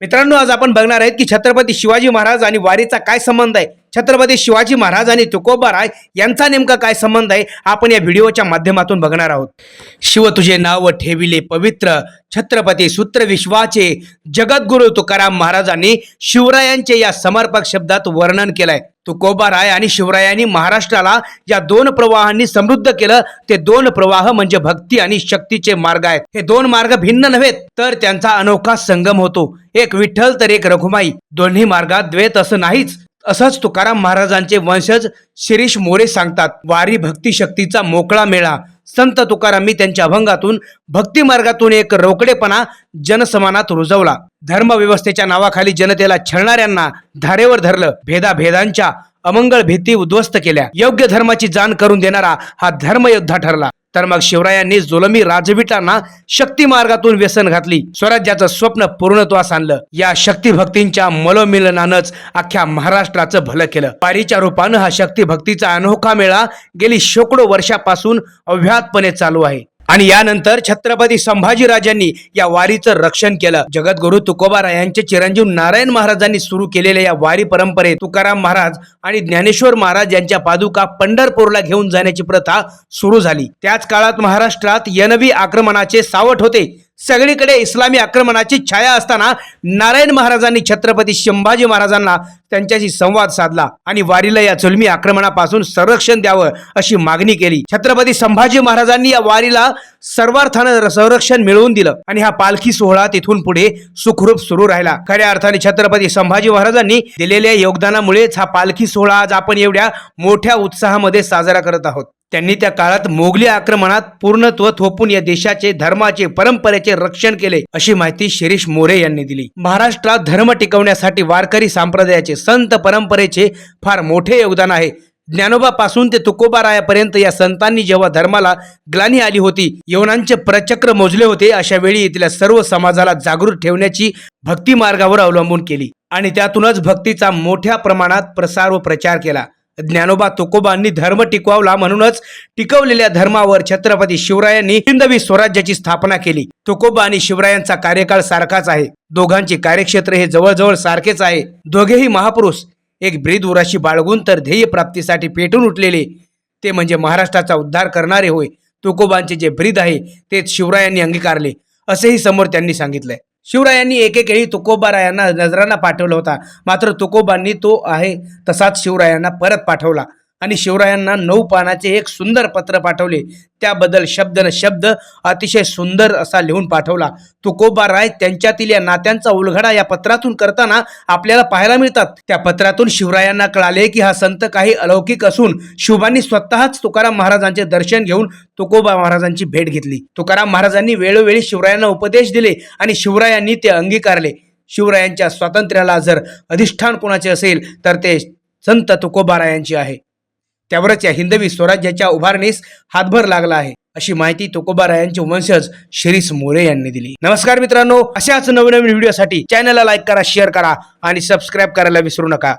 मित्रांनो आज आपण बघणार आहेत की छत्रपती शिवाजी महाराज आणि वारीचा काय संबंध आहे? छत्रपती शिवाजी महाराज आणि तुकोबाराय यांचा नेमका काय संबंध आहे आपण या व्हिडिओच्या माध्यमातून बघणार आहोत. शिव तुझे नाव ठेविले पवित्र छत्रपती सूत्र विश्वाचे जगद्गुरु तुकाराम महाराजांनी शिवरायांचे या समर्पक शब्दात वर्णन केलंय. तुकोबाराय आणि शिवरायांनी महाराष्ट्राला या दोन प्रवाहांनी समृद्ध केलं. ते दोन प्रवाह म्हणजे भक्ती आणि शक्तीचे मार्ग आहेत. हे दोन मार्ग भिन्न नव्हेत तर त्यांचा अनोखा संगम होतो. एक विठ्ठल तर एक रघुमाई. दोन्ही मार्गात द्वैत असं नाहीच. असंच तुकाराम महाराजांचे वंशज शिरीष मोरे सांगतात वारी भक्ती शक्तीचा मोकळा मेळा. संत तुकारामी त्यांच्या अभंगातून भक्ती मार्गातून एक रोकडेपणा जनसमानात रुजवला. धर्मव्यवस्थेच्या नावाखाली जनतेला छळणाऱ्यांना धारेवर धरलं भेदाभेदांच्या अमंगळ भीती उद्ध्वस्त केल्या. योग्य धर्माची जाण करून देणारा हा धर्मयोद्धा ठरला. तर मग शिवरायांनी जुलमी राजविटांना शक्ती मार्गातून व्यसन घातली. स्वराज्याचं स्वप्न पूर्णत्वास आणलं. या शक्ती भक्तींच्या मलोमिलनानंच अख्ख्या महाराष्ट्राचं भलं केलं. पारीच्या रूपानं हा शक्ती भक्तीचा अनोखा मेळा गेली शेकडो वर्षापासून अव्याहतपणे चालू आहे. आणि यानंतर छत्रपती संभाजीराजांनी या वारीचं रक्षण केलं. जगद्गुरु तुकोबारा यांचे चिरंजीव नारायण महाराजांनी सुरू केलेल्या या वारी परंपरेत तुकाराम महाराज आणि ज्ञानेश्वर महाराज यांच्या पादुका पंढरपूरला घेऊन जाण्याची प्रथा सुरू झाली. त्याच काळात महाराष्ट्रात यनवी आक्रमणाचे सावट होते. सगळीकडे इस्लामी आक्रमणाची छाया असताना नारायण महाराजांनी छत्रपती संभाजी महाराजांना त्यांच्याशी संवाद साधला आणि वारीला या जुलमी आक्रमणापासून संरक्षण द्यावं अशी मागणी केली. छत्रपती संभाजी महाराजांनी या वारीला सर्वार्थानं संरक्षण मिळवून दिलं आणि हा पालखी सोहळा तिथून पुढे सुखरूप सुरू राहिला. खऱ्या अर्थाने छत्रपती संभाजी महाराजांनी दिलेल्या योगदानामुळेच हा पालखी सोहळा आज आपण एवढ्या मोठ्या उत्साहामध्ये साजरा करत आहोत. त्यांनी त्या काळात मोगली आक्रमणात पूर्णत्व थोपून या देशाचे धर्माचे परंपरेचे रक्षण केले अशी माहिती शिरीष मोरे यांनी दिली. महाराष्ट्रात धर्म टिकवण्यासाठी वारकरी संप्रदायाचे संत परंपरेचे फार मोठे योगदान आहे. ज्ञानोबापासून ते तुकोबारायापर्यंत या संतांनी जेव्हा धर्माला ग्लानी आली होती यवनांचे प्रचक्र मोजले होते अशा वेळी इथल्या सर्व समाजाला जागृत ठेवण्याची भक्ती मार्गावर अवलंबून केली. आणि त्यातूनच भक्तीचा मोठ्या प्रमाणात प्रसार व प्रचार केला. ज्ञानोबा तुकोबांनी धर्म टिकवला म्हणूनच टिकवलेल्या धर्मावर छत्रपती शिवरायांनी हिंदवी स्वराज्याची स्थापना केली. तुकोबा आणि शिवरायांचा कार्यकाळ सारखाच आहे. दोघांचे कार्यक्षेत्र हे जवळजवळ सारखेच आहे. दोघेही महापुरुष. एक ब्रीद उराशी बाळगून तर ध्येय प्राप्तीसाठी पेटून उठलेले. ते म्हणजे महाराष्ट्राचा उद्धार करणारे होय. तुकोबांचे जे ब्रीद आहे तेच शिवरायांनी अंगीकारले. असेही समोर त्यांनी सांगितलंय. शिवरायांनी एकेकाळी तुकोबारायांना नजरांना पाठवला होता. मात्र तुकोबांनी तो आहे तसाच शिवरायांना परत पाठवला. आणि शिवरायांना नऊ पानाचे एक सुंदर पत्र पाठवले. त्याबद्दल शब्द न शब्द अतिशय सुंदर असा लिहून पाठवला. तुकोबा राय त्यांच्यातील या नात्यांचा उलगडा या पत्रातून करताना आपल्याला पाहायला मिळतात. त्या पत्रातून शिवरायांना कळाले की हा संत काही अलौकिक असून शिवबांनी स्वतःच तुकाराम महाराजांचे दर्शन घेऊन तुकोबा महाराजांची भेट घेतली. तुकाराम महाराजांनी वेळोवेळी शिवरायांना उपदेश दिले आणि शिवरायांनी ते अंगीकारले. शिवरायांच्या स्वातंत्र्याला जर अधिष्ठान कोणाचे असेल तर ते संत तुकोबारायांची आहे. त्यावरच या हिंदवी स्वराज्याच्या उभारणीस हातभर लागला आहे अशी माहिती तुकोबारायांचे वंशज शिरीष मोरे यांनी दिली. नमस्कार मित्रांनो अशाच नवनवीन व्हिडिओसाठी चॅनलला लाईक करा शेअर करा आणि सबस्क्राईब करायला विसरू नका.